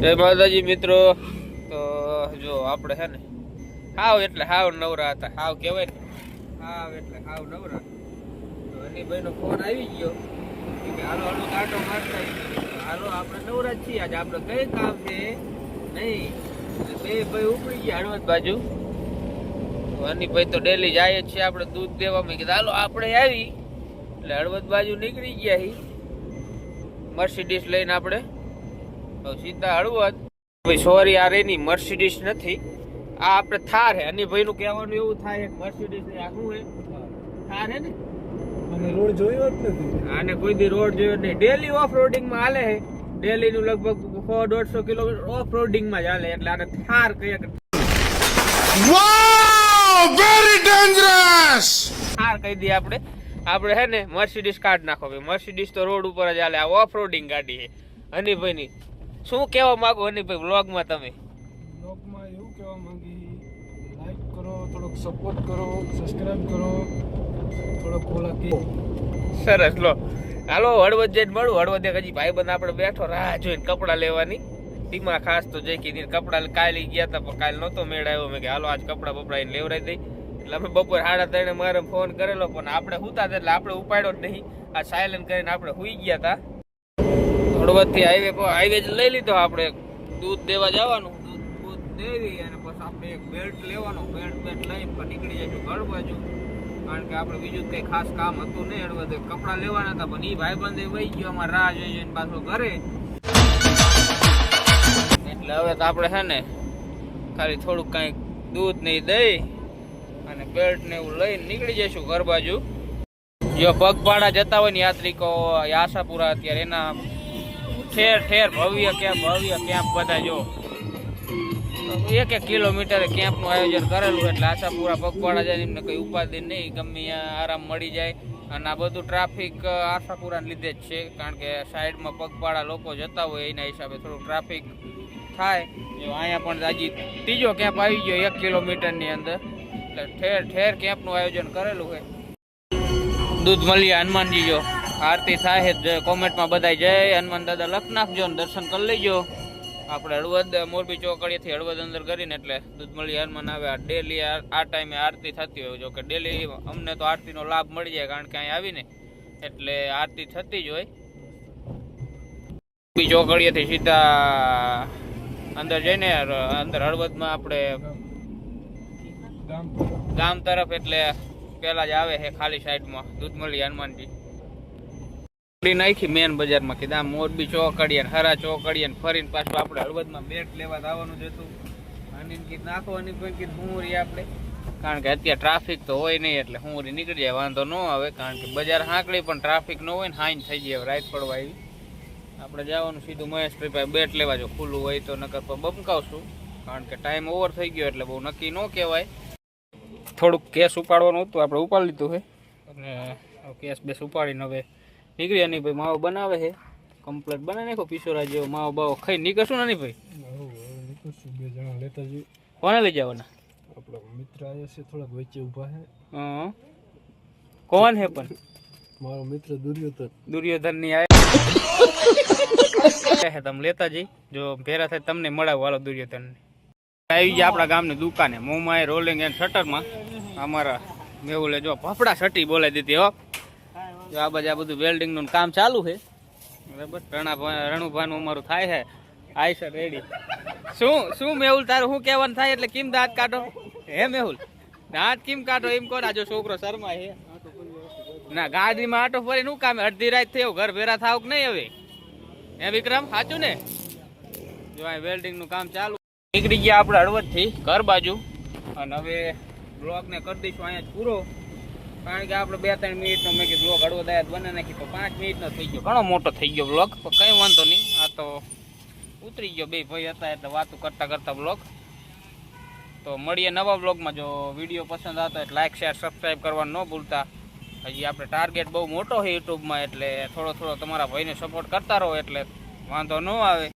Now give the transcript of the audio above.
જય માતાજી મિત્રો. તો જો આપણે છે ને, હાવ એટલે હાવ નવરા હતા. હાવ કહેવાય ને. હાવ એટલે હાવ નવરા. તો એની ભાઈનો ફોન આવી ગયો. કે હાલો હાલો કાંટો મારતા. હાલો, આપણે નવરા છીએ. આજે આપણે કઈ કામ છે? નહીં. બે ભાઈ ઉપડી ગયા હળવદ બાજુ. તો ભાઈ તો ડેલી જાય જ છે આપણે દૂધ દેવામાં. કીધું, હાલો, આપણે આવી. એટલે હળવદ બાજુ નીકળી ગયા હી. મર્સિડીસ લઈને આપણે. તો સીધા હળવદ. ભાઈ સોરી આ રેની મર્સિડીસ નથી. આ આપણે થાર હે. અને ભાઈ નું કહેવાનું એવું થાય મર્સિડીસ ને આ શું હે. થાર હે ને? અને રોડ જોયો જ નથી. આને કોઈ દી રોડ જોયો નહીં. ડેલી ઓફ રોડિંગમાં હાલે હે. ડેલી નું લગભગ સો દોઢસો કિલોમીટર ઓફ રોડિંગમાં જ હાલે. એટલે આને થાર કહીએ કે Wow! Very થાર કહી દઈએ આપણે. આપણે હે ને મર્સિડીસ કાઢ નાખો ભાઈ. મર્સિડીસ તો રોડ ઉપર જ હાલે. આ ઓફ રોડિંગ ગાડી છે હનીભાઈ ની શું કહેવા માંગો હનીભાઈ વ્લોગમાં તમે? વ્લોગમાં એવું કહેવા માંગી લાઈક કરો થોડોક સપોર્ટ કરો સબસ્ક્રાઇબ કરો થોડોક ઓલા કે સરસ લો. હાલો હળવદ જઈને મળું. હળવદ એક હજી ભાઈબંધ આપણે બેઠો રાહ જોઈને કપડાં લેવાની. ટીમાં ખાસ તો જઈ કીધી કપડાં કાલે ગયા હતા પણ કાલે નહોતો મેળ આવ્યો મેં કે હાલો આજ કપડાં બપડા એને લેવડાવી દઈ. એટલે અમે બપોર સાડા ત્રણે મારે ફોન કરેલો પણ આપણે હતા એટલે આપણે ઉપાડ્યો જ નહીં. આ સાયલન્ટ કરીને આપણે હુઈ ગયા હતા હળવદથી હાઈવે હાઈવે જ લઈ લીધો આપણે. દૂધ દેવા જવાનું. દૂધ દેવી અને પછી આપણે એક બેલ્ટ લેવાનો. બેલ્ટ બેલ્ટ પછી નીકળી જઈશું ઘર બાજુ. કારણ કે આપણે બીજું કંઈ ખાસ કામ હતું નહીં હળવદ. કપડાં લેવાના હતા, પણ એ ભાઈબંધે વહી ગયો. અમારે રાહ જોઈ જોઈને પાછો ઘરે. એટલે હવે તો આપણે છે ને, ખાલી થોડુંક કંઈક દૂધ નહીં દઈ અને બેલ્ટ ને એવું લઈને નીકળી જઈશું ઘર બાજુ. જો પગપાળા જતા હોય ને યાત્રિકો આશાપુરા અત્યારે એના ઠેર ઠેર, ભવ્ય કેમ્પ ભવ્ય કેમ્પ બધા જો. એક એક કિલોમીટરે કેમ્પનું આયોજન કરેલું એટલે આશાપુરા, પગપાળા જાય એમને કંઈ ઉપાધિ નહીં, ગમે આરામ મળી જાય. અને આ બધું ટ્રાફિક આશાપુરાને લીધે જ છે, કારણ કે સાઈડમાં પગપાળા લોકો જતા હોય એના હિસાબે થોડું ટ્રાફિક થાય. અહીંયા પણ હજી ત્રીજો કેમ્પ આવી ગયો એક કિલોમીટરની અંદર. એટલે ઠેર ઠેર કેમ્પનું આયોજન કરેલું હોય. દૂધ મળીએ હનુમાનજી જો. આરતી સાહેબ કોમેન્ટમાં બધા જય હનુમાન દાદા લખ નાખજો દર્શન કરી લેજો. આપણે હળવદ મોરબી ચોકડીએથી હળવદ અંદર કરીને એટલે દૂધમળી હનુમાન આવે. આ ડેલી આ ટાઈમે આરતી થતી હોય જો કે ડેલી અમને તો આરતીનો લાભ મળી જાય કારણ કે અહીં આવીને. એટલે આરતી થતી જ હોય. મોરબી ચોકડીએથી સીધા અંદર જઈને અંદર હળવદમાં આપણે ગામ તરફ એટલે પહેલાં જ આવે છે ખાલી સાઈડમાં દૂધમળી હનુમાનજી. પકડી નાખી મેન બજારમાં કીધા મોરબી ચોકડીએ હરા ચોકડીએ ફરીને પાછું આપણે હળવદમાં બેટ લેવા આવવાનું જ હતું અને કીધ, નાખવાની કોઈ કીધ, હું રહી આપણે. કારણ કે અત્યારે ટ્રાફિક તો હોય નહીં એટલે હું નીકળી જાય, વાંધો ન આવે. કારણ કે બજાર હાંકડી પણ ટ્રાફિક ન હોય ને હાઈન થઈ જાય રાત પડવા આવી. આપણે જવાનું સીધું મહેશભાઈ ભાઈ બેટ લેવા જો ખુલ્લું હોય તો, નકર પર બમકાવશું. કારણ કે ટાઈમ ઓવર થઈ ગયો એટલે બહુ નક્કી ન કહેવાય. થોડુંક કેસ ઉપાડવાનું હતું, આપણે ઉપાડી લીધું છે. અને કેસ બેસ ઉપાડીને હવે નીકળી નહીં ભાઈ માવો બનાવે છે. કમ્પ્લેટ બનાવી નાખો પિશોરા જેવો માવો બાવો ખાઈ નીકળશું ને ભાઈ? હવે નીકળશું બે જણા લેતા જઈએ કોને લઈ જવાના? આપણા મિત્ર આવ્યા છે થોડાક વચ્ચે ઊભા છે. હં. કોણ હે પણ? મારો મિત્ર દુર્યોધન. દુર્યોધનની આવે તમે લેતા જઈ. જો ભેરા થાય તમને મળાવો હાલો દુર્યોધન આવી ગયા આપણા ગામની દુકાને. મોમાએ રોલિંગ એન્ડ શટરમાં અમારા મેવું જો ફફડા સટી બોલાવી દીધી હો. જો આ બાજુ આ બધું વેલ્ડિંગનું કામ ચાલુ છે. બરાબર? રણાભા રણુભાનું અમારું થાય છે. આય સર રેડી શું શું મેહુલ, તારું શું કહેવાનું થાય? એટલે કેમ દાંત કાઢો? હે મેહુલ, દાંત કેમ કાઢો? એમ કહો જો છોકરો શર્મા હે ના ગાડીમાં આટો ફરી નું કામ? અડધી રાત થયો, ઘર ભેરા થાવ કે નહીં હવે? હે વિક્રમ, સાચું ને? જો આ વેલ્ડિંગનું કામ ચાલુ. નીકળી ગયા આપણે હળવદથી ઘર બાજુ. અને હવે બ્લોક ને કરી દઈશું અહીંયા પૂરો. કારણ કે આપણે બે ત્રણ મિનિટનો મેં કીધું બ્લોગ હળવદ આયા બનાવી નાખી. તો પાંચ મિનિટનો થઈ ગયો. ઘણો મોટો થઈ ગયો બ્લોગ પણ કંઈ વાંધો નહીં. આ તો ઉતરી ગયો બે ભાઈ હતા એટલે વાતો કરતા કરતા બ્લોગ તો મળીએ નવા બ્લોગમાં જો વીડિયો પસંદ આવતો એટલે લાઈક શેર સબસ્ક્રાઈબ કરવાનું ન ભૂલતા. હજી આપણે ટાર્ગેટ બહુ મોટો છે યુટ્યુબમાં એટલે થોડો થોડો તમારા ભાઈને સપોર્ટ કરતા રહો એટલે વાંધો ન આવે.